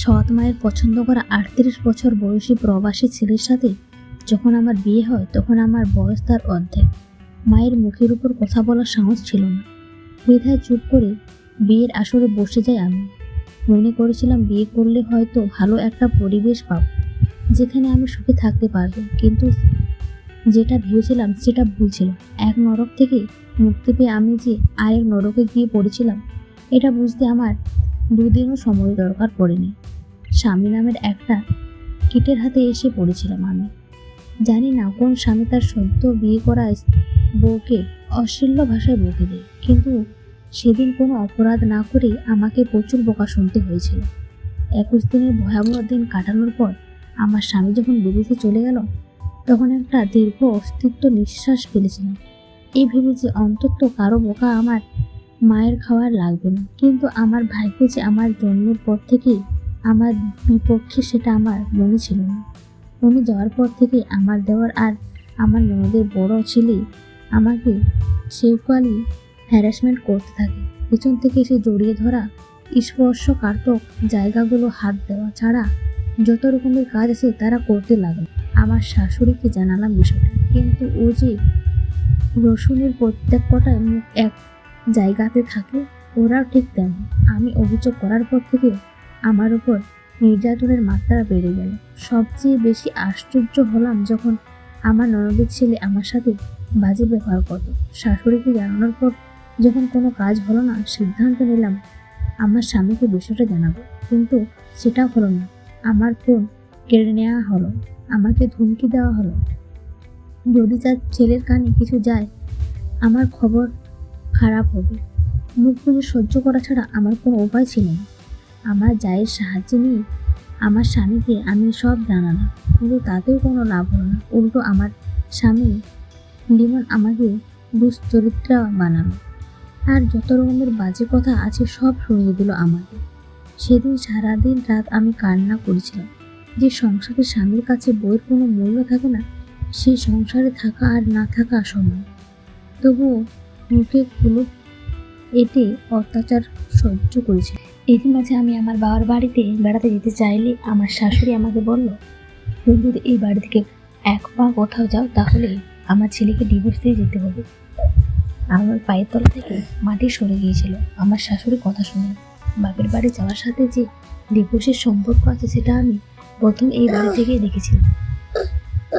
সৎ মায়ের পছন্দ করা আটত্রিশ বছর বয়সী প্রবাসী ছেলের সাথে যখন আমার বিয়ে হয়, তখন আমার বয়স তার অর্ধেক। মায়ের মুখের উপর কথা বলার সাহস ছিল না। বিধায় চুপ করে বিয়ের আসরে বসে যাই আমি। মনে করেছিলাম বিয়ে করলে হয়তো ভালো একটা পরিবেশ পাব, যেখানে আমি সুখে থাকতে পারব। কিন্তু যেটা ভেবেছিলাম, সেটা ভুল ছিল। এক নরক থেকে মুক্তি পেয়ে আমি যে আরেক নরকে গিয়ে পড়েছিলাম, এটা বুঝতে আমার দুদিনও সময় দরকার পড়েনি। স্বামী নামের একটা কিটের হাতে এসে পড়েছিলাম আমি। জানি না কোন স্বামী তার সদ্য বিয়ে করা বউকে অশ্লীল ভাষায় বকে দেয়, কিন্তু সেদিন কোনো অপরাধ না করে আমাকে প্রচুর বোকা শুনতে হয়েছিল। একুশ দিনের ভয়াবহ দিন কাটানোর পর আমার স্বামী যখন বিদেশে চলে গেল, তখন একটা দীর্ঘ অস্তিত্ব নিঃশ্বাস ফেলেছিলাম। এই ভেবে যে অন্তত কারও বোকা আমার মায়ের খাওয়ার লাগবে না। কিন্তু আমার ভাগ্য যে আমার জন্মের পর থেকেই আমার বিপক্ষে সেটা আমার মনে ছিল না। উনি যাওয়ার পর থেকে আমার দেওয়ার আর আমার ননদের বড় ছেলে আমাকে সেউকালি হ্যারাসমেন্ট করতে থাকে। পিছন থেকে এসে জড়িয়ে ধরা স্পর্শকাতক জায়গাগুলো হাত দেওয়া ছাড়া যত রকমের কাজ আছে তারা করতে লাগল। আমার শাশুড়িকে জানালাম বিষয়টা। কিন্তু ও যে রসুনের প্রত্যেক কটায় মুখ এক জায়গাতে থাকে, ওরাও ঠিক তেমন। আমি অভিযোগ করার পর থেকে আমার উপর নির্যাতনের মাত্রা বেড়ে গেল। সবচেয়ে বেশি আশ্চর্য হলাম যখন আমার ননদের ছেলে আমার সাথে বাজে ব্যবহার করত। শাশুড়িকে জানানোর পর যখন কোনো কাজ হলো না, সিদ্ধান্ত নিলাম আমার স্বামীকে বিষয়টা জানাব। কিন্তু সেটাও হলো না। আমার ফোন কেড়ে নেওয়া হলো। আমাকে ধমকি দেওয়া হলো। যদি তার ছেলের কানে কিছু যায়, আমার খবর খারাপ হবে। মুখ বুঝে সহ্য করা ছাড়া আমার কোনো উপায় ছিল না। আমার জায়ের সাহায্য নিয়ে আমার স্বামীকে আমি সব জানালাম, কিন্তু তাতেও কোনো লাভ হলো না। উল্টো আমার স্বামী লিমন আমাকে দুশ্চরিত্রা বানালো। আর যত রকমের বাজে কথা আছে সব শুনিয়ে দিল আমাকে। সেদিন সারাদিন রাত আমি কান্না করেছিলাম। যে সংসারে স্বামীর কাছে বইয়ের কোনো মূল্য থাকে না, সেই সংসারে থাকা আর না থাকা সমান। তবুও মুখে কুলুপ এটে অত্যাচার সহ্য করেছে। এরই মাঝে আমি আমার বাবার বাড়িতে বেড়াতে যেতে চাইলে আমার শাশুড়ি আমাকে বলল তুমি যদি এই বাড়ি থেকে এক পা কোথাও যাও, তাহলে আমার ছেলেকে ডিভোর্স দিয়ে যেতে হবে। আমার পায়ের তলা থেকে মাটি সরে গিয়েছিল। আমার শাশুড়ি কথা শুনে বাপের বাড়ি যাওয়ার সাথে যে ডিভোর্সের সম্পর্ক আছে, সেটা আমি প্রথম এই বাড়ি থেকেই দেখেছিলাম।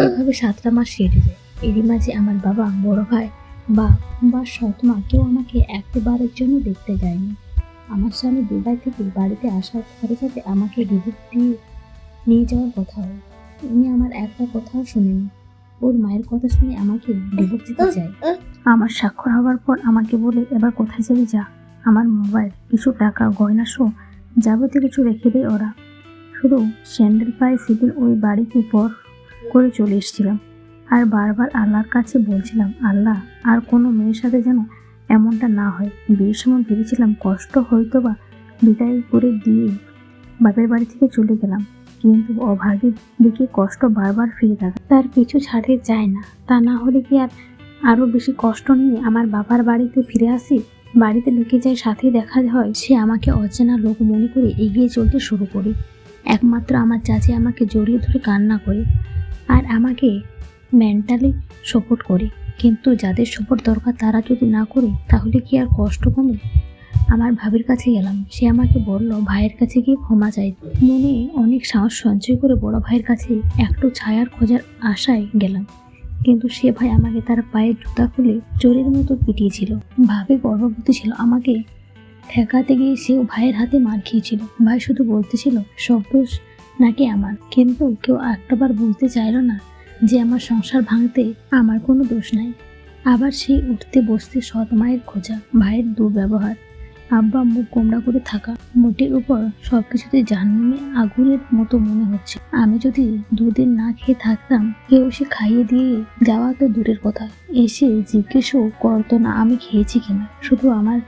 এভাবে সাতটা মাস কেটে যায়। এরই মাঝে আমার বাবা বড় ভাই বা বা সৎ মা কেউ আমাকে একবারের জন্য দেখতে যায়নি। আমার স্বামী দুবাই থেকে বাড়িতে আসার সাথে সাথে আমাকে ডিভোর্স দিয়ে নিয়ে যাওয়ার কথা হয়। উনি আমার একটা কথাও শুনেনি ওর মায়ের কথা শুনে আমাকে ডিভোর্স দিতে চায়। আমার স্বাক্ষর হওয়ার পর আমাকে বলে, এবার কোথায় যাবি যা? আমার মোবাইল, কিছু টাকা, গয়না সহ যাবতীয় কিছু রেখে দেয় ওরা। শুধু স্যান্ডেল পায়ে সিভিল ওই বাড়িতে পর করে চলে এসেছিলাম। আর বারবার আল্লাহর কাছে বলছিলাম, আল্লাহ, আর কোনো মেয়ের সাথে যেন এমনটা না হয়। বিয়ের সময় ভেবেছিলাম, কষ্ট হয়তো বা বিদায় করে দিয়ে বাপের বাড়ি থেকে চলে গেলাম। কিন্তু অভাগীর দিকে কষ্ট বারবার ফিরে থাকে তার পিছু ছাড়তে চায় না। তা না হলে কি আর আরও বেশি কষ্ট নিয়ে আমার বাবার বাড়িতে ফিরে আসি? বাড়িতে ঢুকে যায় সাথে দেখা হয়, সে আমাকে অচেনা লোক মনে করে এগিয়ে চলতে শুরু করে। একমাত্র আমার চাচি আমাকে জড়িয়ে ধরে কান্না করে। আর আমাকে মেন্টালি সাপোর্ট করে। কিন্তু যাদের সাপোর্ট দরকার তারা যদি না করে, তাহলে কি আর কষ্ট কমে আমার ভাবির কাছে গেলাম। সে আমাকে বলল, ভাইয়ের কাছে গিয়ে ক্ষমা চাই। মনে অনেক সাহস, সঞ্চয় করে বড় ভাইয়ের কাছে একটু ছায়ার খোঁজার আশায় গেলাম। কিন্তু সে ভাই আমাকে তার পায়ের জুতা খুলে চোরের মতো পিটিয়েছিল। ভাবে গর্ভবতী ছিল আমাকে। ঠেকাতে গিয়ে সেও ভাইয়ের হাতে মার খেয়েছিল। ভাই শুধু বলতেছিল, সব দোষ নাকি আমার? কিন্তু কেউ একটাবার বুঝতে চাইল না। যে আমার সংসার ভাঙতে আমার কোনো দোষ নাই। আবার সেই উঠতে বসতে সৎ মায়ের খোঁজা, ভাইয়ের দুর্ব্যবহার, আব্বা মুখ গোমড়া করে থাকা, মোটের উপর সব কিছুতে জাহান্নামে আগুনের মতো মনে হচ্ছে। আমি যদি দুদিন না খেয়ে থাকতাম, কেউ সে খাইয়ে দিয়ে যাওয়া তো দূরের কথা। এসে জিজ্ঞেসও করতো না আমি খেয়েছি কিনা। শুধু আমার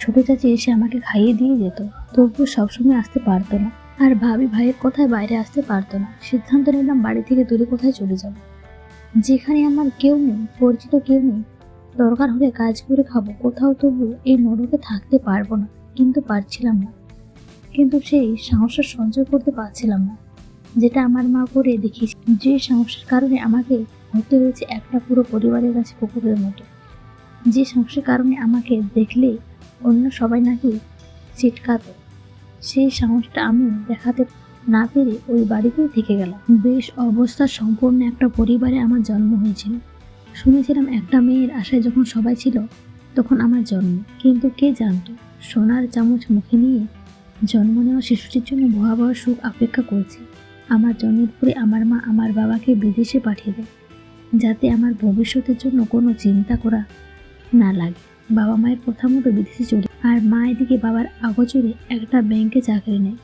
ছোট চাচি এসে আমাকে খাইয়ে দিয়ে যেত। তবুও সবসময় আসতে পারতো না। আর ভাবি ভাইয়ের কথায় বাইরে আসতে পারতো না। সিদ্ধান্ত নিলাম বাড়ি থেকে দূরে কোথায় চলে যাব। যেখানে আমার কেউ নেই, পরিচিত কেউ নেই, দরকার হলে কাজ করে খাব। কোথাও তবু এই নরকে থাকতে পারব না, কিন্তু পারছিলাম না। কিন্তু সেই সাহসটা সঞ্চয় করতে পারছিলাম না। যেটা আমার মা করে দেখিয়েছে যে সমস্যার কারণে আমাকে হতে হয়েছে একটা পুরো পরিবারের কাছে কুকুরের মতো। যে সমস্যার কারণে আমাকে দেখলে অন্য সবাই নাকি চিটকাত সেই সাহসটা আমি দেখাতে না পেরে ওই বাড়িতেই থেকে গেলাম। বেশ অবস্থা সম্পূর্ণ একটা পরিবারে আমার জন্ম হয়েছিল। শুনেছিলাম একটা মেয়ের আশায় যখন সবাই ছিল, তখন আমার জন্ম। কিন্তু কে জানতো? সোনার চামচ মুখে নিয়ে জন্ম নেওয়া শিশুটির জন্য ভয়াবহ সুখ অপেক্ষা করছে। আমার জন্মের পরে আমার মা আমার বাবাকে বিদেশে পাঠিয়ে দেয়, যাতে আমার ভবিষ্যতের জন্য কোনো চিন্তা করা না লাগে। বাবা মায়ের কথা মতো বিদেশে চলে আর মা এদিকে বাবার আগোচরে একটা ব্যাংকে চাকরি নেয়।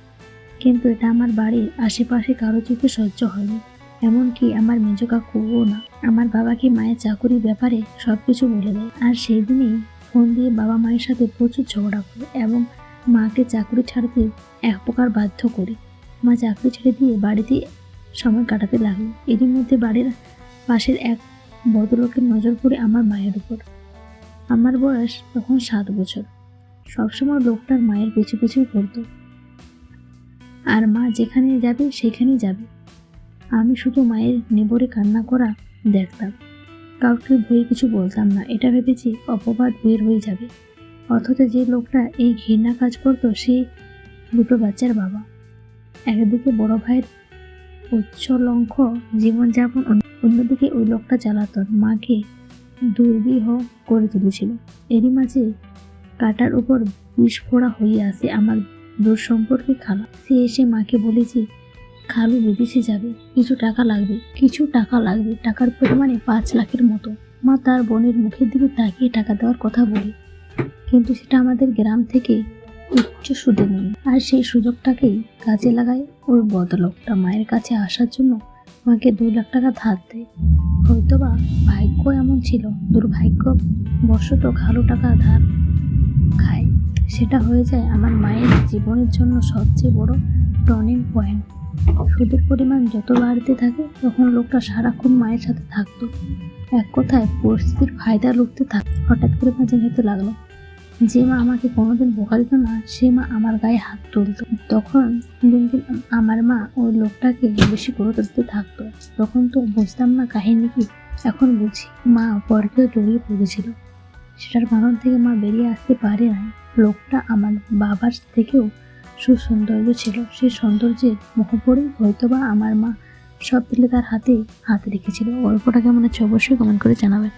কিন্তু এটা আমার বাড়ির আশেপাশে কারও চোখে সহ্য হয়নি। এমনকি আমার মেজ কাকুও না। আমার বাবাকে মায়ের চাকুরির ব্যাপারে সব কিছু বলে দেয়। আর সেই দিনই ফোন দিয়ে বাবা মায়ের সাথে প্রচুর ঝগড়া করে এবং মাকে চাকরি ছাড়তে এক প্রকার বাধ্য করে। মা চাকরি ছেড়ে দিয়ে বাড়িতে সময় কাটাতে লাগল। এরই মধ্যে বাড়ির পাশের এক ভদ্রলোকের নজর পড়ে আমার মায়ের উপর। আমার বয়স তখন সাত বছর। সবসময় লোকটার মায়ের পিছু পিছু করতো আর মা যেখানে যাবে, সেখানেই যাবে। আমি শুধু মায়ের নেবরে কান্না করা দেখতাম। কাউকে ভয়ে কিছু বলতাম না। এটা ভেবেছি অপবাদ বের হয়ে যাবে। অথচ যে লোকটা এই ঘৃণা কাজ করতো, সে দুটো বাচ্চার বাবা। একদিকে বড় ভাইয়ের উচ্চলঙ্ঘ জীবনযাপন, অন্যদিকে ওই লোকটা জ্বালাতন। মাকে দুর্বিহ করে তুলেছিল। এরই মাঝে কাটার উপর বিস্ফোরা হয়ে আসে আমার দূর সম্পর্কে খালা। সে এসে মাকে বলেছে, খালু বিদেশে যাবে, কিছু টাকা লাগবে, কিছু টাকা লাগবে, টাকার পরিমাণে পাঁচ লাখের মতো। মা তার বোনের মুখের দিকে তাকিয়ে টাকা দেওয়ার কথা বলে, কিন্তু সেটা আমাদের গ্রাম থেকে উচ্চ সুদে নেই। আর সেই সুযোগটাকেই কাজে লাগায় ওই বদলোকটা। মায়ের কাছে আসার জন্য মাকে দু লাখ টাকা ধার দেয়। হয়তোবা ভাগ্য এমন ছিল দুর্ভাগ্য বশত খালু টাকা ধার সেটা হয়ে যায় আমার মায়ের জীবনের জন্য সবচেয়ে বড় টার্নিং পয়েন্ট সুদের পরিমাণ যত বাড়তে থাকে, তখন লোকটা সারাক্ষণ মায়ের সাথে থাকতো। এক কথায় পরিস্থিতির ফায়দা লুটতে থাক হঠাৎ করে মাঝে যেতে লাগল। যে মা আমাকে কোনোদিন বোকা দিত না, সে মা আমার গায়ে হাত তুলতো। তখন দিন দিন আমার মা ওই লোকটাকে বেশি গুরুত্ব দিতে থাকতো। তখন তো বুঝতাম না কাহিনী কি। এখন বুঝি মা পরকেও জড়িয়ে পড়েছিল। সেটার বাগান থেকে মা বেরিয়ে আসতে পারে নাই। লোকটা আমার বাবার থেকেও সুসৌন্দর্য ছিল। সেই সৌন্দর্যের মুখ পড়ে হয়তোবা আমার মা সব পেলে তার হাতে হাত রেখেছিল। গল্পটা কেমন হচ্ছে অবশ্যই কমেন্ট করে জানাবেন।